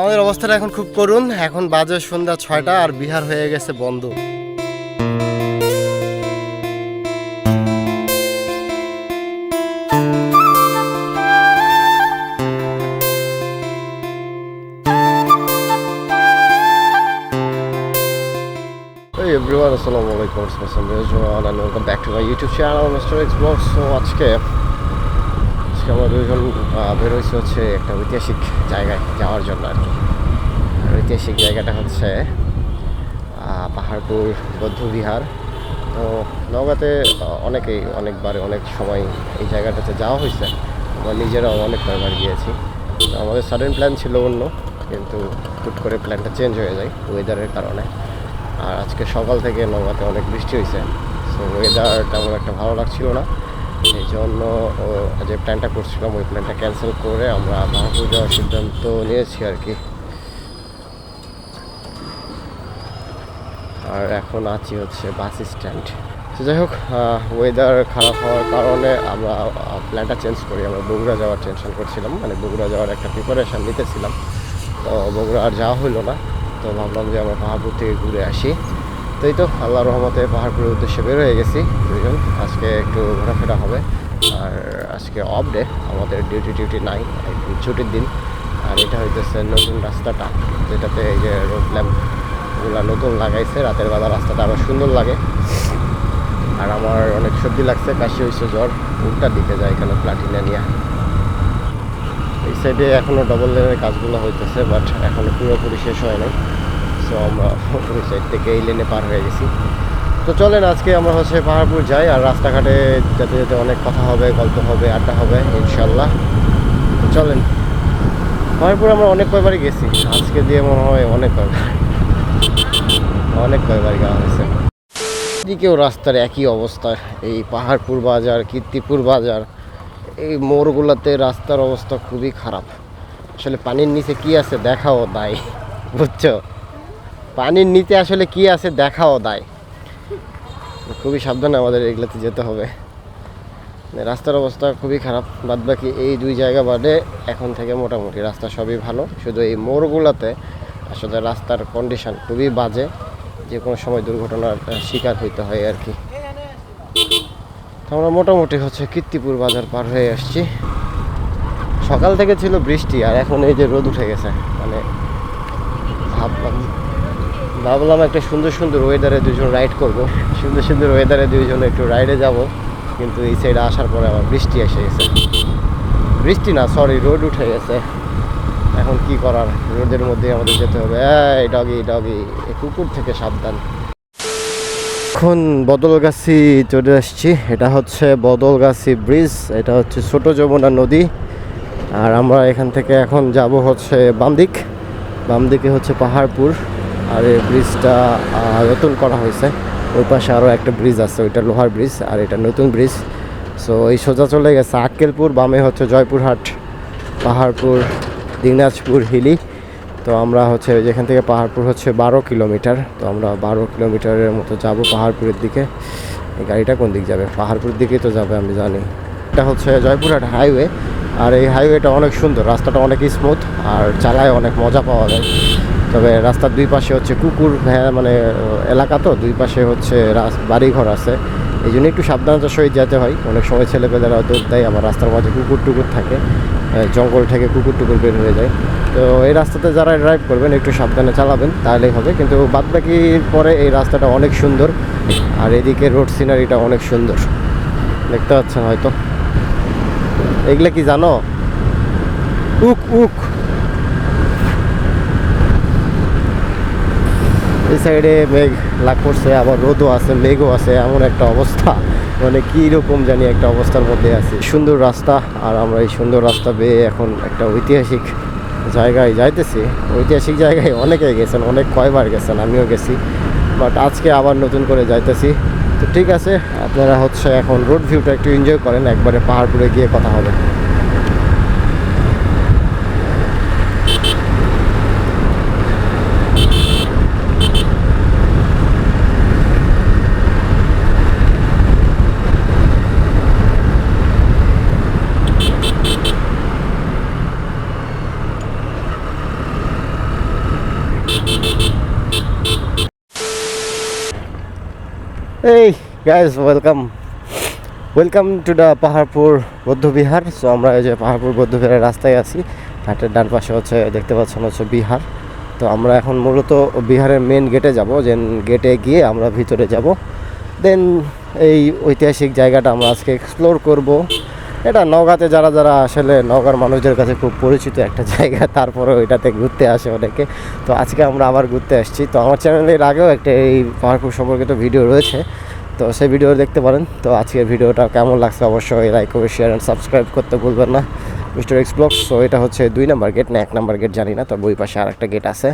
আমাদের অবস্থাটা এখন খুব করুণ। এখন বাজে সন্ধ্যা ছয়টা আর বিহার হয়ে গেছে বন্ধ। Everyone, আসসালামু আলাইকুম আসসালাম and welcome back to my YouTube channel Mr. X আজকে আজকে আমরা দুজন বেরোইছি হচ্ছে একটা ঐতিহাসিক জায়গায় যাওয়ার জন্য আর কি। ঐতিহাসিক জায়গাটা হচ্ছে পাহাড়পুর, বৌদ্ধবিহার। তো নওগাঁতে অনেকেই অনেকবার অনেক সময় এই জায়গাটাতে যাওয়া হয়েছে। আমরা নিজেরাও অনেক গিয়েছি। তো আমাদের সাডেন প্ল্যান ছিল অন্য, কিন্তু হুট করে প্ল্যানটা চেঞ্জ হয়ে যায় ওয়েদারের কারণে। আর আজকে সকাল থেকে নৌকাতে অনেক বৃষ্টি হয়েছে সো ওয়েদার তেমন একটা ভালো লাগছিল না। এই জন্য যে প্ল্যানটা করছিলাম, ওই প্ল্যানটা ক্যান্সেল করে আমরা বাহাপুর যাওয়ার সিদ্ধান্ত নিয়েছি আর কি। আর এখন আছি হচ্ছে বাস স্ট্যান্ড তো যাই হোক ওয়েদার খারাপ হওয়ার কারণে আমরা প্ল্যানটা চেঞ্জ করি। আমরা বগুড়া যাওয়ার টেনশন করছিলাম মানে বগুড়া যাওয়ার একটা প্রিপারেশান নিতেছিলাম। তো বগুড়া আর যাওয়া হলো না, তো ভাবলাম যে আমরা পাহাড়পুর থেকে ঘুরে আসি। এই তো আল্লাহ রহমতে পাহাড়পুরের উদ্দেশ্যে বের হয়ে গেছি। দুজন আজকে একটু ঘোরাফেরা হবে। আর আজকে অফ ডে আমাদের ডিউটি টিউটি নাই, একটু ছুটির দিন। আর এটা হইতেছে নতুন রাস্তাটা, যেটাতে এই যে রোড ল্যাম্পগুলো নতুন লাগাইছে, রাতের বেলা রাস্তাটা আরও সুন্দর লাগে। আর আমার অনেক সর্দি লাগছে, কাশি হয়েছে জ্বর। উল্টা দিকে যায় এখানে প্লাটিনা নিয়ে। এই সাইডে এখনও ডবল লেনের কাজগুলো হইতেছে বাট এখনও পুরোপুরি শেষ হয় নাই। সো আমরা ওই সাইড থেকে এই লেনে পার হয়ে গেছি। তো চলেন, আজকে আমরা হচ্ছে পাহাড়পুর যাই আর রাস্তাঘাটে যেতে যেতে অনেক কথা হবে, গল্প হবে, আড্ডা হবে ইনশাল্লাহ তো চলেন, পাহাড়পুর আমরা অনেক কয়বারই গেছি। আজকে দিয়ে মনে হয় অনেক কয়বার। অনেক কয়বার যাওয়া হয়েছে। এদিকেও রাস্তার একই অবস্থা। এই পাহাড়পুর বাজার, কীর্তিপুর বাজার, এই মোড়গুলোতে রাস্তার অবস্থা খুবই খারাপ। আসলে পানির নিচে কি আছে দেখাও দায় বুঝছ? পানির নিচে আসলে কি আছে দেখাও দায়। খুবই সাবধানে আমাদের এগুলোতে যেতে হবে। মানে রাস্তার অবস্থা খুবই খারাপ বাদ বাকি এই দুই জায়গা বাদে এখন থেকে মোটামুটি রাস্তা সবই ভালো। শুধু এই মোড়গুলোতে আসলে রাস্তার কন্ডিশন খুবই বাজে যে কোনো সময় দুর্ঘটনার শিকার হইতে হয় আর কি তো আমরা মোটামুটি হচ্ছে কীর্তিপুর বাজার পার হয়ে আসছি। সকাল থেকে ছিল বৃষ্টি আর এখন এই যে রোদ উঠে গেছে। মানে ভাবলাম ভাবলাম একটা সুন্দর সুন্দর ওয়েদারে দুজন রাইড করব। সুন্দর সুন্দর ওয়েদারে দুইজন একটু রাইডে যাব, কিন্তু এই সাইডে আসার পরে আবার বৃষ্টি এসে গেছে। বৃষ্টি না সরি রোড উঠে গেছে। এখন কি করার? রোডের মধ্যে আমাদের যেতে হবে। এই ডগি ডগি কুকুর থেকে সাবধান। এখন বদলগাছি চলে আসছি। এটা হচ্ছে বদলগাছি ব্রিজ এটা হচ্ছে ছোট যমুনা নদী। আর আমরা এখান থেকে এখন যাব হচ্ছে বাম দিক বাম হচ্ছে পাহাড়পুর। আর এই ব্রিজটা নতুন করা হয়েছে। ওই পাশে আরও একটা ব্রিজ আছে, ওইটা লোহার ব্রিজ, আর এটা নতুন ব্রিজ। সো এই সোজা চলে গেছে আক্কেলপুর, বামে হচ্ছে জয়পুরহাট, পাহাড়পুর, দিনাজপুর, হিলি। তো আমরা হচ্ছে যেখান থেকে পাহাড়পুর হচ্ছে বারো কিলোমিটার। তো আমরা বারো কিলোমিটারের মতো যাব পাহাড়পুরের দিকে। গাড়িটা কোন দিক যাবে? পাহাড়পুরের দিকেই তো যাবে, আমি জানি। এটা হচ্ছে জয়পুরহাট হাইওয়ে। আর এই হাইওয়েটা অনেক সুন্দর, রাস্তাটা অনেক স্মুথ আর চালায় অনেক মজা পাওয়া যায়। তবে রাস্তার দুই পাশে হচ্ছে কুকুর মানে এলাকা তো, দুই পাশে হচ্ছে বাড়িঘর আছে। এই জন্য একটু সাবধানতার সহিত যেতে হয়। অনেক সময় ছেলেপেলেরা দৌড় দেয়, আবার রাস্তার মাঝে কুকুর টুকুর থাকে জঙ্গল থেকে কুকুর টুকুর বের হয়ে যায়। তো এই রাস্তাতে যারা ড্রাইভ করবেন, একটু সাবধানে চালাবেন, তাহলেই হবে। কিন্তু বাদ বাকির পরে এই রাস্তাটা অনেক সুন্দর। আর এদিকে রোড সিনারিটা অনেক সুন্দর। দেখতে পাচ্ছেন হয়তো। এগুলো কি জানো? উক উক। এই সাইডে মেঘ লাগ করছে আবার রোদও আছে, মেঘও আছে, এমন একটা অবস্থা। মানে কী রকম জানি একটা অবস্থার মধ্যে আছি। সুন্দর রাস্তা, আর আমরা এই সুন্দর রাস্তা বেয়ে এখন একটা ঐতিহাসিক জায়গায় যাইতেছি। ঐতিহাসিক জায়গায় অনেকে গেছেন, অনেক কয়বার গেছেন, আমিও গেছি। বাট আজকে আবার নতুন করে যাইতেছি। তো ঠিক আছে, আপনারা হচ্ছে এখন রোড ভিউটা একটু এনজয় করেন, একবারে পাহাড় পাহাড়পুরে গিয়ে কথা হবে। এই guys welcome welcome to the Paharpur Bouddha Bihar so আমরা এই যে পাহাড়পুর বৌদ্ধবিহারের রাস্তায় আছি। হাটের ডান পাশে হচ্ছে, দেখতে পাচ্ছেন হচ্ছে বিহার। তো আমরা এখন মূলত বিহারের মেন গেটে যাব। যে গেটে গিয়ে আমরা ভিতরে যাব। দেন এই ঐতিহাসিক জায়গাটা আমরা আজকে এক্সপ্লোর করব। এটা নওগাঁতে যারা যারা আসলে নওগাঁর মানুষদের কাছে খুব পরিচিত একটা জায়গা তারপরে ওইটাতে ঘুরতে আসে অনেকে। তো আজকে আমরা আবার ঘুরতে আসছি। তো আমার চ্যানেলের আগেও একটা এই পাহাড়পুর সম্পর্কিত ভিডিও রয়েছে। তো সেই ভিডিও দেখতে পারেন। তো আজকের ভিডিওটা কেমন লাগছে অবশ্যই লাইক করে শেয়ার অ্যান্ড সাবস্ক্রাইব করতে ভুলবেন না। মিস্টার এক্সপ্লোক সো এটা হচ্ছে দুই নাম্বার গেট না এক নাম্বার গেট জানি না, তবে ওই পাশে আর একটা গেট আছে।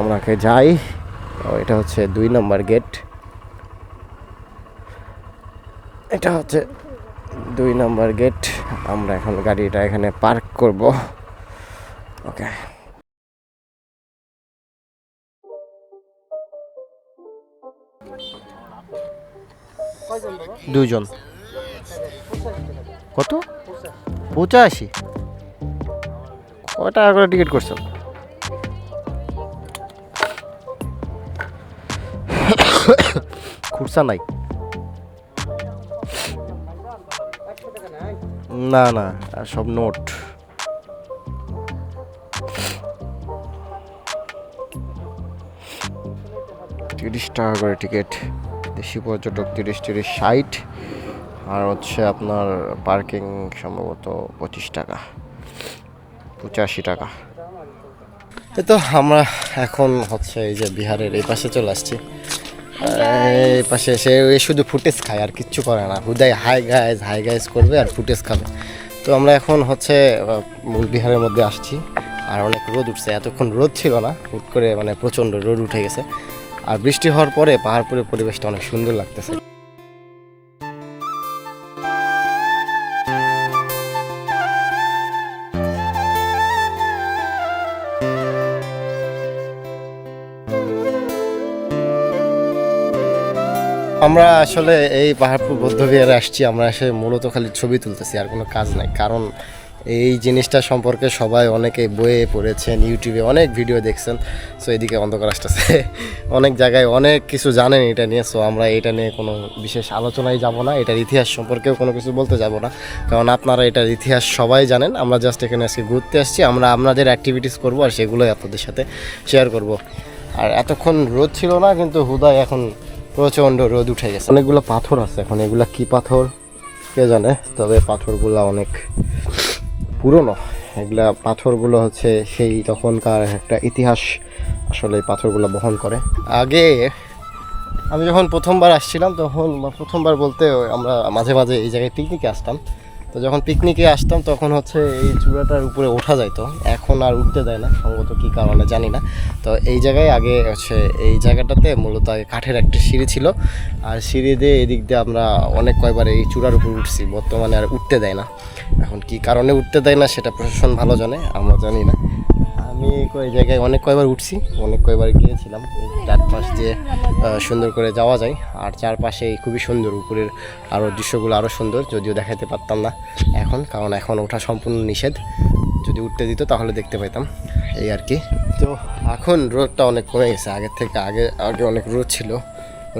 আমরাকে যাই। এটা হচ্ছে দুই নাম্বার গেট এটা হচ্ছে দুই নাম্বার গেট। আমরা এখন গাড়িটা এখানে পার্ক করব। ওকে। দুজন কত? পঁচাশি। ক টাকা করে টিকিট করছ? খুরসা নাই। না না সব নোট। তিরিশ টাকা করে টিকিট। দেশি পর্যটক তিরিশ তিরিশ, ষাট। আর হচ্ছে আপনার পার্কিং সম্ভবত পঁচিশ টাকা। পঁচাশি টাকা। এই তো আমরা এখন হচ্ছে এই যে বিহারের এই পাশে চলে আসছি। পাশে সে শুধু ফুটেজ খায় আর কিচ্ছু করে না। হুদাই হাই গাইজ হাই গাইজ করবে আর ফুটেজ খাবে। তো আমরা এখন হচ্ছে আহ, মূল বিহারের মধ্যে আসছি। আর অনেক রোদ উঠছে। এতক্ষণ রোদ ছিল না। হুট করে মানে প্রচণ্ড রোদ উঠে গেছে। আর বৃষ্টি হওয়ার পরে পাহাড়পুরের পরিবেশটা অনেক সুন্দর লাগতেছে। আমরা আসলে এই পাহাড়পুর বৌদ্ধবিহারে আসছি, আমরা এসে মূলত খালি ছবি তুলতেছি, আর কোনো কাজ নাই। কারণ এই জিনিসটা সম্পর্কে সবাই অনেকে বইয়ে পড়েছেন, ইউটিউবে অনেক ভিডিও দেখছেন সো এদিকে অন্ধকার আসতেছে। অনেক জায়গায় অনেক কিছু জানেন এটা নিয়ে সো আমরা এটা নিয়ে কোনো বিশেষ আলোচনায় যাব না, এটার ইতিহাস সম্পর্কেও কোনো কিছু বলতে যাব না। কারণ আপনারা এটার ইতিহাস সবাই জানেন, আমরা জাস্ট এখানে আজকে ঘুরতে আসছি, আমরা আপনাদের অ্যাক্টিভিটিস করব, আর সেগুলোই আপনাদের সাথে শেয়ার করব। আর এতক্ষণ রোদ ছিল না, কিন্তু হুদায় এখন প্রচণ্ড রোদ উঠে গেছে। অনেকগুলো পাথর আছে এখন, এগুলা কি পাথর কে জানে, তবে পাথরগুলো অনেক পুরনো। এগুলা পাথরগুলো হচ্ছে সেই তখনকার একটা ইতিহাস, আসলে এই পাথরগুলো বহন করে। আগে আমি যখন প্রথমবার আসছিলাম, তখন প্রথমবার বলতে আমরা মাঝে মাঝে এই জায়গায় পিকনিকে আসতাম। তো যখন পিকনিকে আসতাম, তখন হচ্ছে এই চূড়াটার উপরে ওঠা যাইতো। এখন আর উঠতে দেয় না সম্ভবত কী কারণে জানি না। তো এই জায়গায় আগে হচ্ছে এই জায়গাটাতে মূলত আগে কাঠের একটা সিঁড়ি ছিল। আর সিঁড়ি দিয়ে এদিক দিয়ে আমরা অনেক কয়বার এই চূড়ার উপর উঠছি, বর্তমানে আর উঠতে দেয় না। এখন কি কারণে উঠতে দেয় না, সেটা প্রশাসন ভালো জানে, আমরা জানি না। আমি এই জায়গায় অনেক কয়বার উঠছি, অনেক কয়বার গিয়েছিলাম। চারপাশ দিয়ে সুন্দর করে যাওয়া যায়, আর চারপাশে খুবই সুন্দর, উপরের আরও দৃশ্যগুলো আরও সুন্দর, যদিও দেখাতে পারতাম না এখন, কারণ এখন ওঠা সম্পূর্ণ নিষেধ। যদি উঠতে দিত তাহলে দেখতে পেতাম এই আর কি। তো এখন রোদটা অনেক কমে গেছে, আগের থেকে আগে আগে অনেক রোদ ছিল।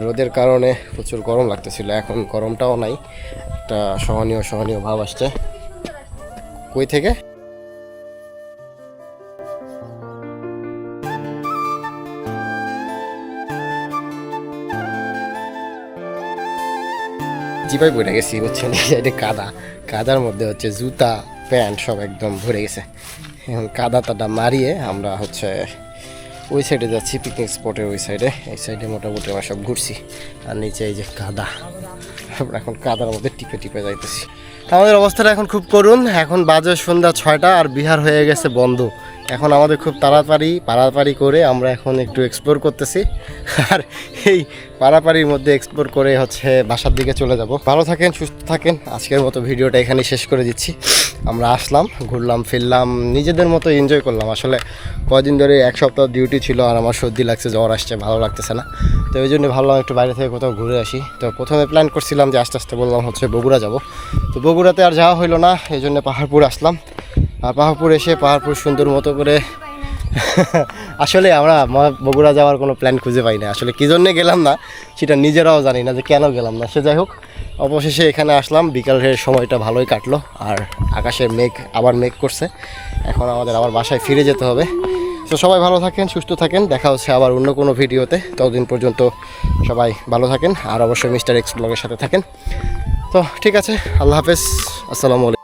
রোদের কারণে প্রচুর গরম লাগতেছিল, এখন গরমটাও নাই, একটা সহনীয় সহনীয় ভাব আসছে। কই থেকে? জিপাই পড়ে গেছি, বুঝছেন? এই সাইডে কাদা। কাদার মধ্যে হচ্ছে জুতা, প্যান্ট সব একদম ভরে গেছে। এখন কাদা টাদা মারিয়ে আমরা হচ্ছে ওই সাইডে যাচ্ছি পিকনিক স্পটের ওই সাইডে। এই সাইডে মোটামুটি আমরা সব ঘুরছি। আর নিচে এই যে কাদা। আমরা এখন কাদার মধ্যে টিপে টিপে যাইতেছি। আমাদের অবস্থাটা এখন খুব করুন এখন বাজে সন্ধ্যা ছয়টা আর বিহার হয়ে গেছে বন্ধ। এখন আমাদের খুব তাড়াতাড়ি পাড়াপাড়ি করে আমরা এখন একটু এক্সপ্লোর করতেছি। আর এই পাড়াপাড়ির মধ্যে এক্সপ্লোর করে হচ্ছে বাসার দিকে চলে যাব। ভালো থাকেন, সুস্থ থাকেন। আজকের মতো ভিডিওটা এখানে শেষ করে দিচ্ছি। আমরা আসলাম, ঘুরলাম, ফিরলাম, নিজেদের মতো এনজয় করলাম। আসলে কদিন ধরে এক সপ্তাহ ডিউটি ছিল আর আমার সর্দি লাগছে, জ্বর আসছে, ভালো লাগতেছে না। তো ওই জন্য ভাবলাম একটু বাইরে থেকে কোথাও ঘুরে আসি। তো প্রথমে প্ল্যান করছিলাম যে আস্তে আস্তে বললাম হচ্ছে বগুড়া যাব। তো বগুড়াতে আর যাওয়া হইল না, এই জন্য পাহাড়পুর আসলাম। পাহাড়পুর এসে পাহাড়পুর সুন্দর মতো করে আসলে আমরা বগুড়া যাওয়ার কোনো প্ল্যান খুঁজে পাই না। আসলে কী জন্যে গেলাম না, সেটা নিজেরাও জানি না যে কেন গেলাম না। সে যাই হোক, অবশেষে এখানে আসলাম বিকালের সময়টা ভালোই কাটলো আর আকাশে মেঘ আবার মেঘ করছে। এখন আমাদের আবার বাসায় ফিরে যেতে হবে। তো সবাই ভালো থাকেন, সুস্থ থাকেন, দেখা হচ্ছে আবার অন্য কোনো ভিডিওতে। ততদিন পর্যন্ত সবাই ভালো থাকেন আর অবশ্যই মিস্টার এক্স ব্লগের সাথে থাকেন। তো ঠিক আছে, আল্লাহ হাফেজ, আসসালামু আলাইকুম।